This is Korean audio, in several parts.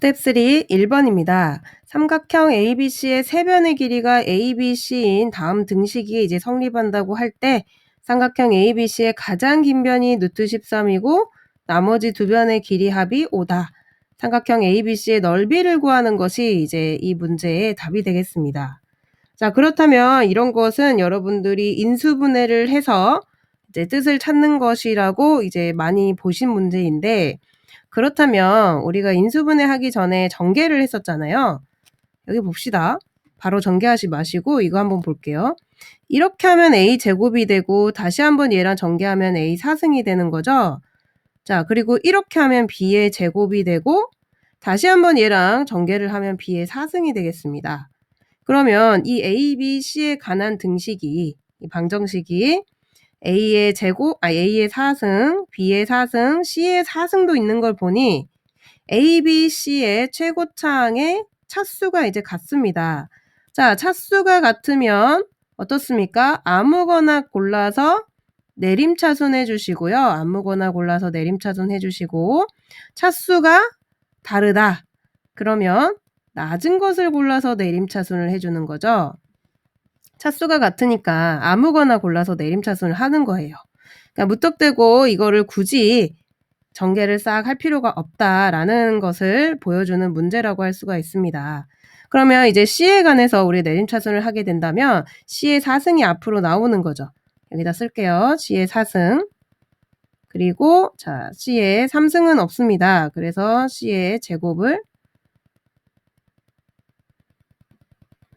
스텝 3 1번입니다. 삼각형 ABC의 세 변의 길이가 ABC인 다음 등식이 이제 성립한다고 할 때 삼각형 ABC의 가장 긴 변이 루트 13이고 나머지 두 변의 길이 합이 5다. 삼각형 ABC의 넓이를 구하는 것이 이제 이 문제의 답이 되겠습니다. 자, 그렇다면 이런 것은 여러분들이 인수분해를 해서 이제 뜻을 찾는 것이라고 이제 많이 보신 문제인데 그렇다면 우리가 인수분해 하기 전에 전개를 했었잖아요. 여기 봅시다. 바로 전개하지 마시고 이거 한번 볼게요. 이렇게 하면 a 제곱이 되고 다시 한번 얘랑 전개하면 a 사승이 되는 거죠. 자, 그리고 이렇게 하면 b의 제곱이 되고 다시 한번 얘랑 전개를 하면 b의 사승이 되겠습니다. 그러면 이 a, b, c에 관한 등식이 이 방정식이 A의 제곱, 아, A의 4승, B의 4승, C의 4승도 있는 걸 보니 A, B, C의 최고차항의 차수가 이제 같습니다. 자, 차수가 같으면 어떻습니까? 아무거나 골라서 내림차순 해주시고요. 아무거나 골라서 내림차순 해주시고 차수가 다르다. 그러면 낮은 것을 골라서 내림차순을 해주는 거죠. 차수가 같으니까 아무거나 골라서 내림차순을 하는 거예요. 그러니까 무턱대고 이거를 굳이 전개를 싹 할 필요가 없다라는 것을 보여주는 문제라고 할 수가 있습니다. 그러면 이제 C에 관해서 우리 내림차순을 하게 된다면 C의 4승이 앞으로 나오는 거죠. 여기다 쓸게요. C의 4승. 그리고 자 C의 3승은 없습니다. 그래서 C의 제곱을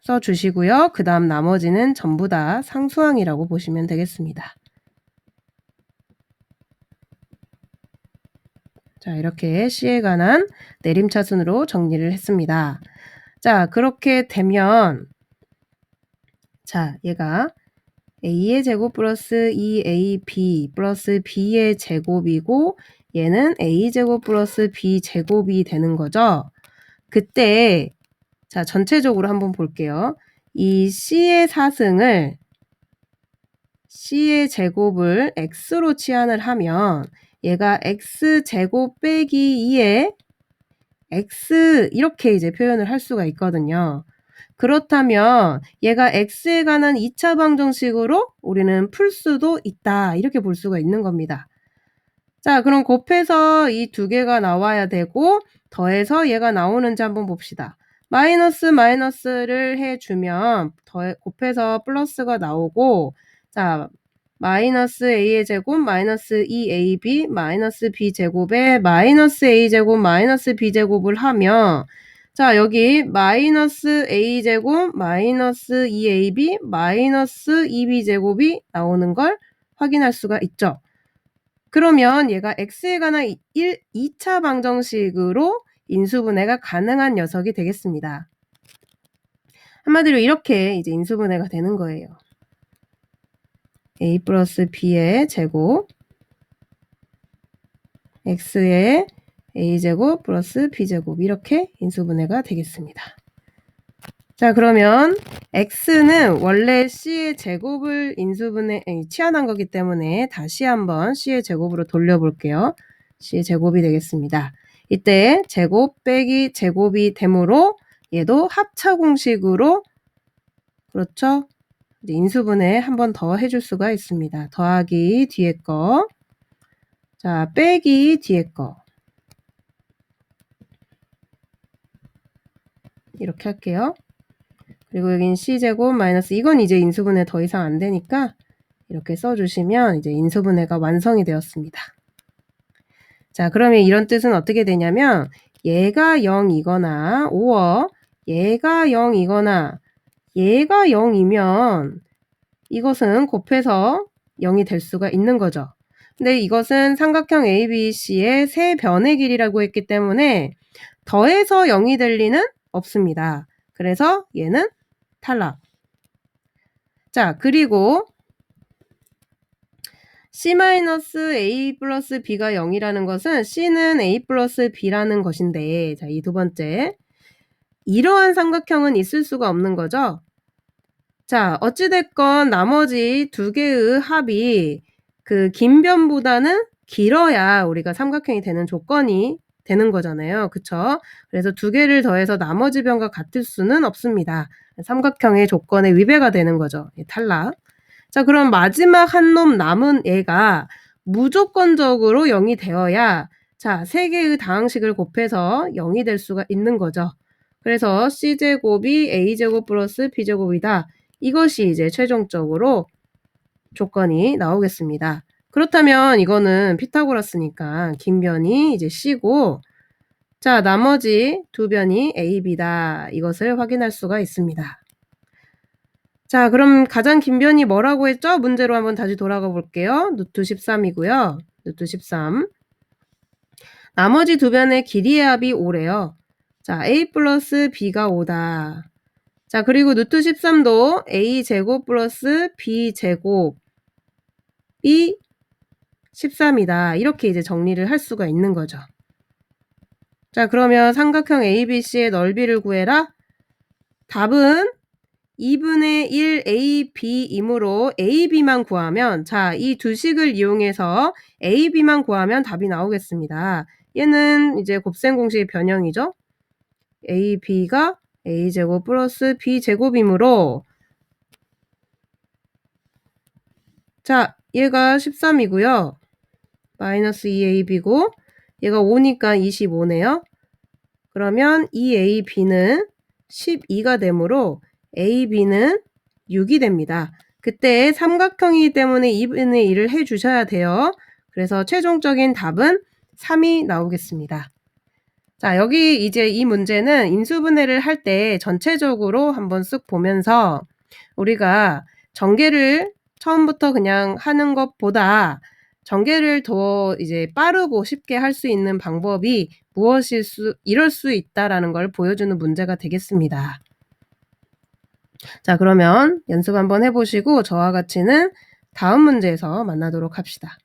써주시고요. 그 다음 나머지는 전부 다 상수항이라고 보시면 되겠습니다. 자, 이렇게 C에 관한 내림차순으로 정리를 했습니다. 자, 그렇게 되면 자, 얘가 a의 제곱 플러스 2ab 플러스 b의 제곱이고 얘는 a제곱 플러스 b제곱이 되는 거죠. 그때 자, 전체적으로 한번 볼게요. 이 C의 사승을 C의 제곱을 X로 치환을 하면 얘가 X제곱 빼기 2에 X 이렇게 이제 표현을 할 수가 있거든요. 그렇다면 얘가 X에 관한 2차 방정식으로 우리는 풀 수도 있다. 이렇게 볼 수가 있는 겁니다. 자, 그럼 곱해서 이 두 개가 나와야 되고 더해서 얘가 나오는지 한번 봅시다. 마이너스 마이너스를 해주면 더 곱해서 플러스가 나오고 자 마이너스 a의 제곱 마이너스 2ab 마이너스 b제곱에 마이너스 a제곱 마이너스 b제곱을 하면 자 여기 마이너스 a제곱 마이너스 2ab 마이너스 2b제곱이 나오는 걸 확인할 수가 있죠. 그러면 얘가 x에 관한 1, 2차 방정식으로 인수분해가 가능한 녀석이 되겠습니다. 한마디로 이렇게 이제 인수분해가 되는 거예요. a 플러스 b의 제곱 x의 a제곱 플러스 b제곱 이렇게 인수분해가 되겠습니다. 자 그러면 x는 원래 c의 제곱을 인수분해 치환한 거기 때문에 다시 한번 c의 제곱으로 돌려볼게요. c의 제곱이 되겠습니다. 이때 제곱 빼기 제곱이 되므로 얘도 합차 공식으로 그렇죠? 인수분해 한 번 더 해줄 수가 있습니다. 더하기 뒤에 거. 자, 빼기 뒤에 거. 이렇게 할게요. 그리고 여긴 C제곱 마이너스 이건 이제 인수분해 더 이상 안 되니까 이렇게 써주시면 이제 인수분해가 완성이 되었습니다. 자, 그러면 이런 뜻은 어떻게 되냐면 얘가 0이거나 5어 얘가 0이거나 얘가 0이면 이것은 곱해서 0이 될 수가 있는 거죠. 근데 이것은 삼각형 ABC의 세 변의 길이라고 했기 때문에 더해서 0이 될 리는 없습니다. 그래서 얘는 탈락. 자, 그리고 C-A 플러스 B가 0이라는 것은 C는 A 플러스 B라는 것인데, 자, 이 두 번째. 이러한 삼각형은 있을 수가 없는 거죠. 자, 어찌됐건 나머지 두 개의 합이 그 긴 변보다는 길어야 우리가 삼각형이 되는 조건이 되는 거잖아요. 그쵸? 그래서 두 개를 더해서 나머지 변과 같을 수는 없습니다. 삼각형의 조건에 위배가 되는 거죠. 예, 탈락. 자, 그럼 마지막 한 놈 남은 애가 무조건적으로 0이 되어야 자, 세 개의 다항식을 곱해서 0이 될 수가 있는 거죠. 그래서 c제곱이 a제곱 플러스 b제곱이다. 이것이 이제 최종적으로 조건이 나오겠습니다. 그렇다면 이거는 피타고라스니까 긴 변이 이제 c고 자, 나머지 두 변이 a, b다. 이것을 확인할 수가 있습니다. 자, 그럼 가장 긴 변이 뭐라고 했죠? 문제로 한번 다시 돌아가 볼게요. 루트 13이고요. 루트 13. 나머지 두 변의 길이의 합이 5래요. 자, a 플러스 b가 5다. 자, 그리고 루트 13도 a 제곱 플러스 b 제곱이 13이다. 이렇게 이제 정리를 할 수가 있는 거죠. 자, 그러면 삼각형 ABC의 넓이를 구해라. 답은 2분의 1 AB이므로 AB만 구하면 자, 이 두 식을 이용해서 AB만 구하면 답이 나오겠습니다. 얘는 이제 곱셈 공식의 변형이죠. AB가 A제곱 플러스 B제곱이므로 자, 얘가 13이고요. 마이너스 2AB고 얘가 5니까 25네요. 그러면 2AB는 12가 되므로 AB는 6이 됩니다. 그때 삼각형이기 때문에 2분의 1을 해주셔야 돼요. 그래서 최종적인 답은 3이 나오겠습니다. 자, 여기 이제 이 문제는 인수분해를 할 때 전체적으로 한번 쓱 보면서 우리가 전개를 처음부터 그냥 하는 것보다 전개를 더 이제 빠르고 쉽게 할 수 있는 방법이 무엇일 수, 이럴 수 있다라는 걸 보여주는 문제가 되겠습니다. 자, 그러면 연습 한번 해보시고 저와 같이는 다음 문제에서 만나도록 합시다.